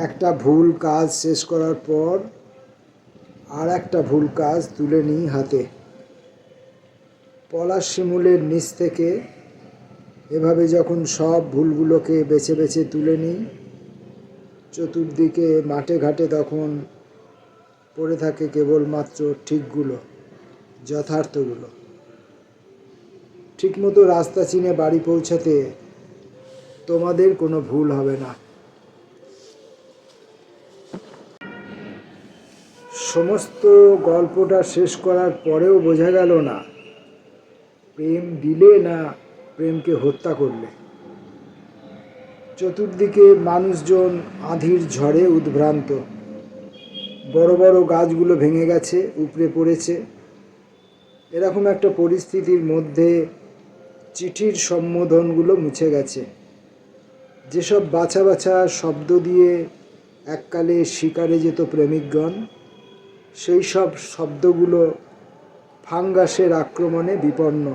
একটা ভুল কাজ শেষ করার পর আর একটা ভুল কাজ তুলে নিই হাতে। পলাশ শিমুলের নিচ থেকে এভাবে যখন সব ভুলগুলোকে বেছে বেছে তুলে নিই, চতুর্দিকে মাঠে ঘাটে তখন পড়ে থাকে কেবলমাত্র ঠিকগুলো, যথার্থগুলো। ঠিকমতো রাস্তা চিনে বাড়ি পৌঁছাতে তোমাদের কোনো ভুল হবে না। সমস্ত গল্পটা শেষ করার পরেও বোঝা গেল না, প্রেম দিলে না প্রেমকে হত্যা করলে। চতুর্দিকে মানুষজন আধির ঝড়ে উদ্ভ্রান্ত। বড় বড় গাছগুলো ভেঙে গেছে, উপড়ে পড়েছে। এরকম একটা পরিস্থিতির মধ্যে চিঠির সম্বোধনগুলো মুছে গেছে। যেসব বাছা বাছা শব্দ দিয়ে এককালে শিকারে যেত প্রেমিকগণ সেই সব শব্দগুলো ফাঙ্গাসের আক্রমণে বিপন্ন।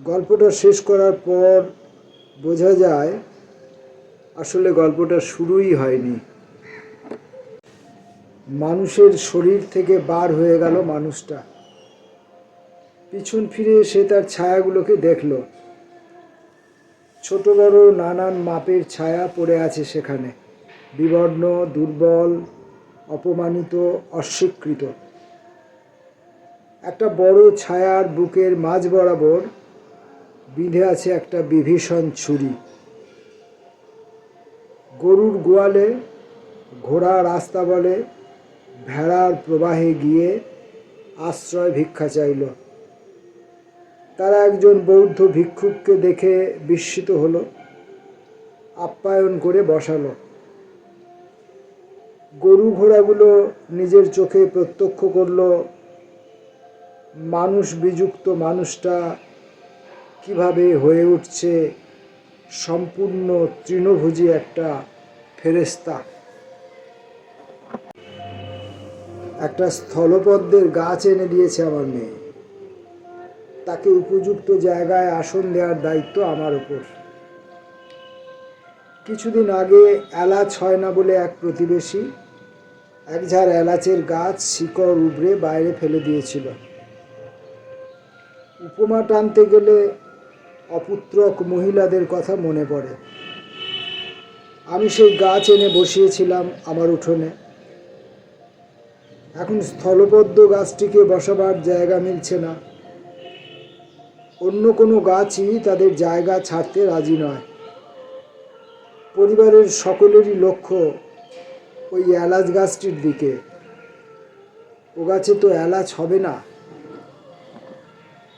গল্পটা শেষ করার পর বোঝা যায়, আসলে গল্পটা শুরুই হয়নি। মানুষের শরীর থেকে বার হয়ে গেল মানুষটা। পিছন ফিরে সে তার ছায়াগুলোকে দেখল। ছোট বড় নানান মাপের ছায়া পড়ে আছে সেখানে। বিবর্ণ, দুর্বল অপমানিত, অস্বীকৃত। একটা বড় ছায়ার বুকের মাঝ বরাবর বিঁধে আছে একটা বিভীষণ ছুরি। গরুর গোয়ালে, ঘোড়া রাস্তা বলে ভেড়ার প্রবাহে গিয়ে আশ্রয় ভিক্ষা চাইল। তারা একজন বৌদ্ধ ভিক্ষুককে দেখে বিস্মিত হলো, আপ্যায়ন করে বসালো। গরু ঘোড়াগুলো নিজের চোখে প্রত্যক্ষ করল, মানুষ বিযুক্ত মানুষটা কীভাবে হয়ে উঠছে, সম্পূর্ণ তৃণভোজী একটা ফেরেস্তা একটা স্থলপদ্মের গাছ এনে দিয়েছে আমার মেয়ে। তাকে উপযুক্ত জায়গায় আসন দেওয়ার দায়িত্ব আমার উপর। কিছুদিন আগে এলাচ হয় না বলে এক প্রতিবেশী এক ঝাড় এলাচের গাছ শিকড় উবড়ে বাইরে ফেলে দিয়েছিল। উপমা টানতে গেলে অপুত্রক মহিলাদের কথা মনে পড়ে। আমি সেই গাছ এনে বসিয়েছিলাম আমার উঠোনে। এখন স্থলপদ্ম গাছটিকে বসাবার জায়গা মিলছে না। অন্য কোনো গাছই তাদের জায়গা ছাড়তে রাজি নয়। পরিবারের সকলেরই লক্ষ্য ওই এলাচ গাছটির দিকে। ও গাছে তো এলাচ হবে না।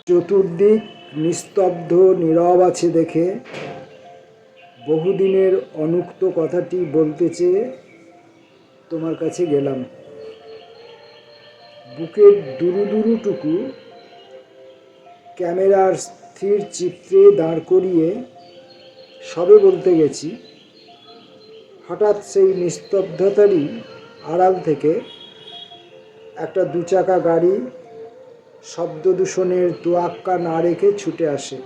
চতুর্দিক নিস্তব্ধ, নীরব আছে দেখে। বহুদিনের অনুক্ত কথাটি বলতে চেয়ে তোমার কাছে গেলাম। বুকের দুরু দুরুটুকু ক্যামেরার স্থির চিত্রে দাঁড় করিয়ে সবে বলতে গেছি হঠাৎ সেই নিস্তব্ধতারই আড়াল থেকে একটা দু চাকা গাড়ি শব্দ দূষণের তোয়াক্কা না রেখে ছুটে আসে।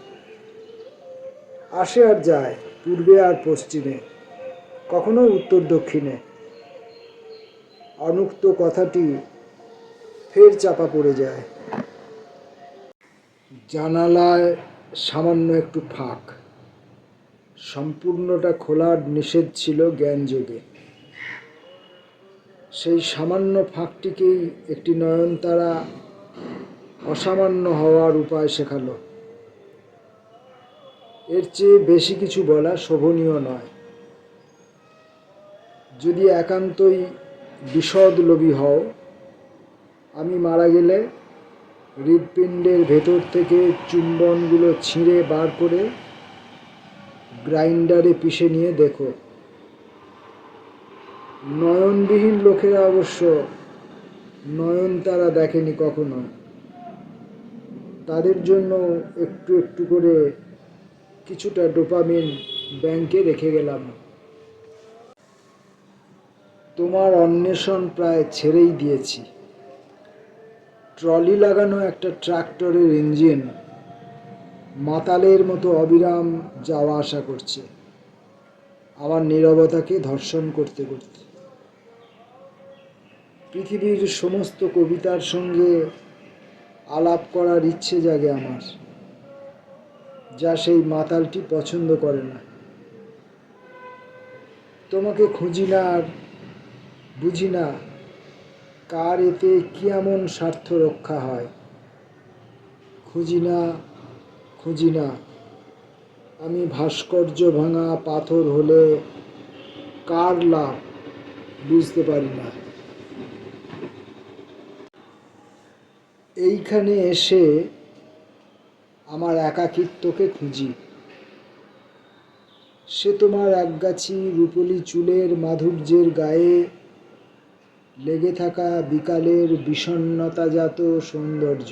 আসে আর যায়, পূর্বে আর পশ্চিমে, কখনো উত্তর দক্ষিণে। অনুক্ত কথাটি ফের চাপা পড়ে যায়। জানালায় সামান্য একটু ফাঁক। সম্পূর্ণটা খোলার নিষেধ ছিল জ্ঞানযোগে সেই সামান্য ফাঁকটিকেই একটি নয়নতারা অসামান্য হওয়ার উপায় শেখালো। এর চেয়ে বেশি কিছু বলা শোভনীয় নয়। যদি একান্তই বিশদ লোভী হও, আমি মারা গেলে হৃৎপিণ্ডের ভেতর থেকে চুম্বনগুলো ছিঁড়ে বার করে গ্রাইন্ডারে পিষে নিয়ে দেখো। নয়নবিহীন লোকেরা অবশ্য নয়ন তারা দেখেনি কখনো। তাদের জন্য একটু একটু করে কিছুটা ডোপামিন ব্যাংকে রেখে গেলাম। তোমার অন্বেষণ প্রায় ছেড়েই দিয়েছি। ট্রলি লাগানো একটা ট্রাক্টরের ইঞ্জিন মাতালের মতো অবিরাম যাওয়া আসা করছে। আমার নীরবতাকে ধর্ষণ করতে করতে। পৃথিবীর সমস্ত কবিতার সঙ্গে আলাপ করার ইচ্ছে জাগে আমার, যা সেই মাতালটি পছন্দ করে না। তোমাকে খুঁজি না আর বুঝি না কার এতে কি এমন স্বার্থ রক্ষা হয়। খুঁজি না খুঁজি না। আমি ভাস্কর্য ভাঙা পাথর হলে কার লাভ বুঝতে পারি না। এইখানে এসে আমার একাকিত্বকে খুঁজি। সে তোমার একগাছি রূপলি চুলের মাধুর্যের গায়ে লেগে থাকা বিকালের বিষণ্ণতাজাত সৌন্দর্য।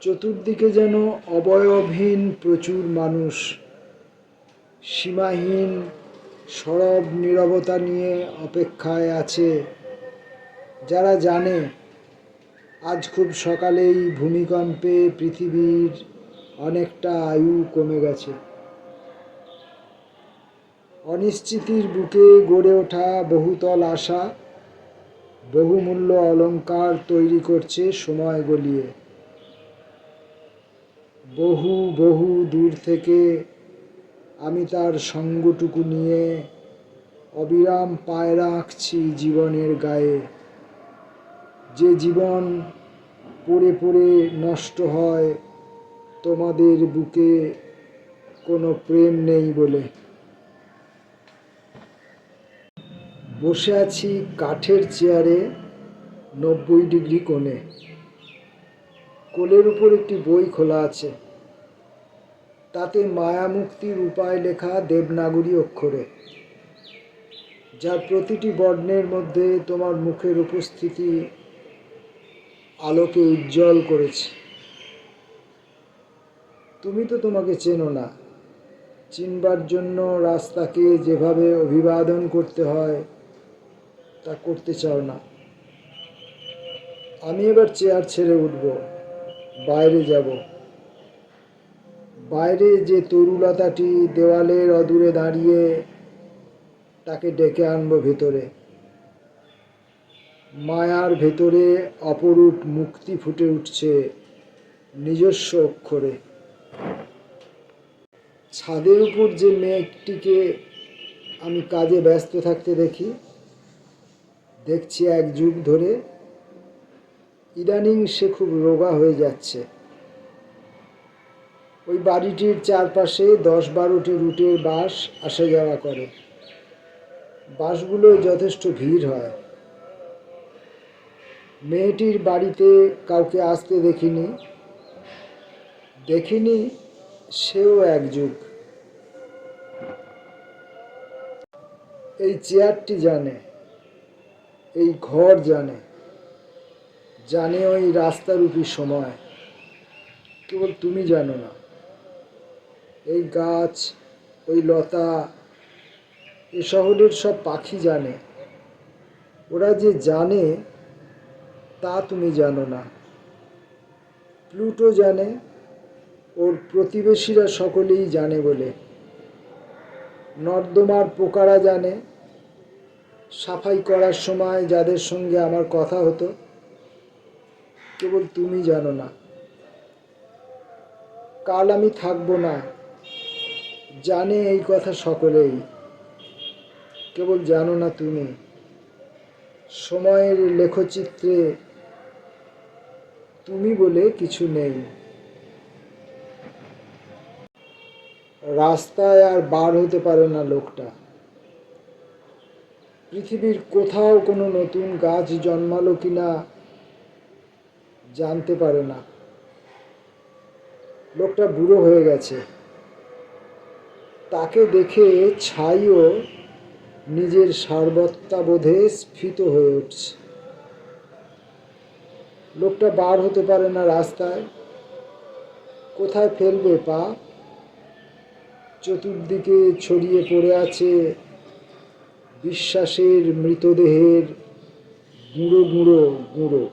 চতুর্দিকে যেন অবয়বহীন প্রচুর মানুষ, সীমাহীন, সরব নীরবতা নিয়ে অপেক্ষায় আছে। যারা জানে, আজ খুব সকালেই ভূমিকম্পে পৃথিবীর অনেকটা আয়ু কমে গেছে। অনিশ্চিতির বুকে গড়ে ওঠা বহুতল আশা, বহুমূল্য অলঙ্কার তৈরি করছে সময় গলিয়ে। বহু বহু দূর থেকে আমি তার সঙ্গটুকু নিয়ে অবিরাম পায়রা রাখছি জীবনের গায়ে। যে জীবন পড়ে পড়ে নষ্ট হয়, তোমাদের বুকে কোনো প্রেম নেই বলে। বসে আছি কাঠের চেয়ারে নব্বই ডিগ্রি কোণে। কোলের উপর একটি বই খোলা আছে। তাতে মায়ামুক্তির উপায় লেখা দেবনাগরী অক্ষরে। যার প্রতিটি বর্ণের মধ্যে তোমার মুখের উপস্থিতি আলোকে উজ্জ্বল করেছে। তুমি তো তোমাকে চেনো না। চিনবার জন্য রাস্তাকে যেভাবে অভিবাদন করতে হয়, তা করতে চাও না। আমি এবার চেয়ার ছেড়ে উঠব। বাইরে যাব। বাইরে যে তরুলতাটি দেওয়ালের অদূরে দাঁড়িয়ে তাকে ডেকে আনব ভেতরে। মায়ার ভেতরে অপরূপ মুক্তি ফুটে উঠছে নিজস্ব অক্ষরে। ছাদের উপর যে মেঘটিকে আমি কাজে ব্যস্ত থাকতে দেখি, দেখছি এক যুগ ধরে ইদানিং সে খুব রোগা হয়ে যাচ্ছে। ওই বাড়িটির চারপাশে দশ বারোটি রুটের বাস আসা যাওয়া করে। বাসগুলো যথেষ্ট ভিড় হয়। মেয়েটির বাড়িতে কাউকে আসতে দেখিনি। দেখিনি সেও এক যুগ। এই চেয়ারটি জানে, এই ঘর জানে। জানে ওই রাস্তারূপী সময়। কেবল তুমি জানো না। এই গাছ, ওই লতা, এ শহরের সব পাখি জানে। ওরা যে জানে, তা তুমি জানো না। প্লুটো জানে, ওর প্রতিবেশীরা সকলেই জানে বলে। নর্দমার পোকারা জানে। সাফাই করার সময় যাদের সঙ্গে আমার কথা হতো কেবল তুমি জানো না। কাল আমি থাকব না। জানে এই কথা সকলেই। কেবল জানো না তুমি। সময়ের লেখচিত্রে তুমি বলে কিছু নেই। রাস্তায় আর বার হতে পারে না লোকটা। পৃথিবীর কোথাও কোনো নতুন গাছ জন্মালো কিনা জানতে পারে না। লোকটা বুড়ো হয়ে গেছে। তাকে দেখে ছাইও নিজের সার্বত্যাবোধে স্ফীত হয়ে উঠছে। লোকটা বার হতে পারে না রাস্তায়। কোথায় ফেলবে পা? চতুর্দিকে ছড়িয়ে পড়ে আছে বিশ্বাসের মৃতদেহের গুঁড়ো গুঁড়ো গুঁড়ো।